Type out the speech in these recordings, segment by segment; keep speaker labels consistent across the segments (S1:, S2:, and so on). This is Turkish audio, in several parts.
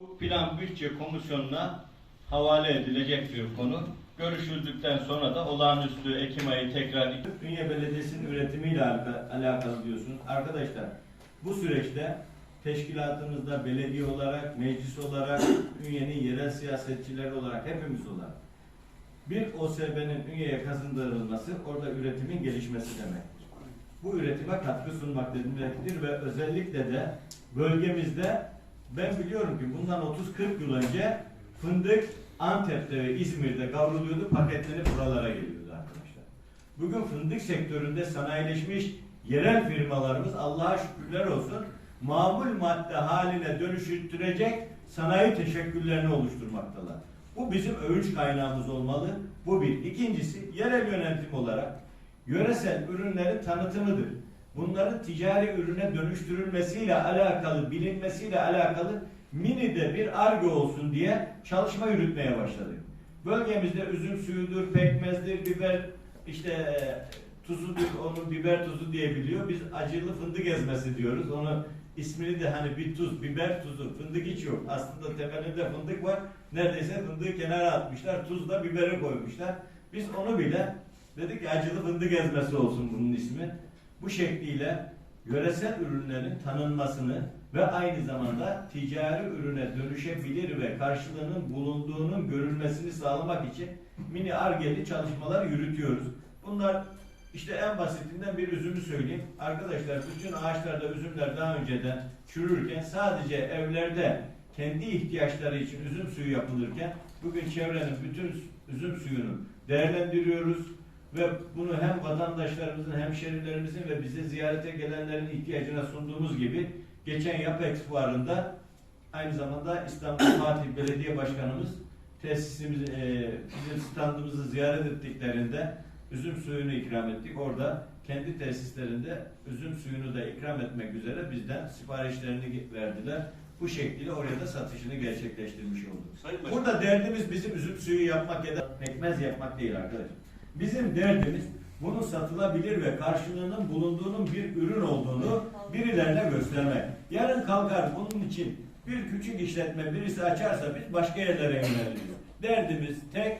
S1: Bu Plan Bütçe Komisyonu'na havale edilecek bir konu. Görüşüldükten sonra da olağanüstü Ekim ayı tekrar Ünye Belediyesi'nin üretimiyle alaka- alakalı diyorsunuz. Arkadaşlar bu süreçte teşkilatımızda belediye olarak, meclis olarak, Ünye'nin yerel siyasetçileri olarak hepimiz olarak bir OSB'nin Ünye'ye kazandırılması orada üretimin gelişmesi demektir. Bu üretime katkı sunmak demektir ve özellikle de bölgemizde ben biliyorum ki bundan 30-40 yıl önce fındık Antep'te ve İzmir'de kavruluyordu, paketlenip buralara geliyordu arkadaşlar. Bugün fındık sektöründe sanayileşmiş yerel firmalarımız Allah'a şükürler olsun mamul madde haline dönüştürecek sanayi teşekküllerini oluşturmaktalar. Bu bizim övünç kaynağımız olmalı. Bu bir. İkincisi yerel yönetim olarak yöresel ürünlerin tanıtımıdır. Bunların ticari ürüne dönüştürülmesiyle alakalı, bilinmesiyle alakalı mini'de bir arge olsun diye çalışma yürütmeye başladık. Bölgemizde üzüm suyudur, pekmezdir, biber işte e, tuzudur, onu biber tuzu diye biliyor. Biz acılı fındık ezmesi diyoruz. Onu ismini de hani bir tuz, biber tuzu, fındık hiç yok. Aslında temelinde fındık var. Neredeyse fındığı kenara atmışlar. Tuzla biberi koymuşlar. Biz onu bile dedik ki acılı fındık ezmesi olsun bunun ismi. Bu şekliyle yöresel ürünlerin tanınmasını ve aynı zamanda ticari ürüne dönüşebilir ve karşılığının bulunduğunun görülmesini sağlamak için mini argeli çalışmalar yürütüyoruz. Bunlar işte en basitinden bir üzümü söyleyeyim. Arkadaşlar bütün ağaçlarda üzümler daha önceden çürürken sadece evlerde kendi ihtiyaçları için üzüm suyu yapılırken bugün çevrenin bütün üzüm suyunu değerlendiriyoruz ve bunu hem vatandaşlarımızın, hemşerilerimizin ve bize ziyarete gelenlerin ihtiyacına sunduğumuz gibi geçen Yapex fuarında aynı zamanda İstanbul Fatih Belediye Başkanımız tesisimiz, e, bizim standımızı ziyaret ettiklerinde üzüm suyunu ikram ettik. Orada kendi tesislerinde üzüm suyunu da ikram etmek üzere bizden siparişlerini verdiler. Bu şekilde oraya da satışını gerçekleştirmiş olduk.
S2: Sayın.
S1: Burada derdimiz bizim üzüm suyu yapmak ya da pekmez yapmak değil arkadaşlar. Bizim derdimiz bunun satılabilir ve karşılığının bulunduğunun bir ürün olduğunu birilerine göstermek. Yarın kalkar bunun için bir küçük işletme birisi açarsa biz başka yerlere yöneliriz. Derdimiz tek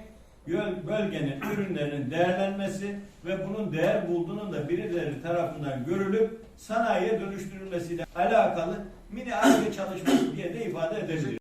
S1: bölgenin ürünlerinin değerlenmesi ve bunun değer bulduğunun da birileri tarafından görülüp sanayiye dönüştürülmesiyle alakalı mini arge çalışması diye de ifade edebiliriz.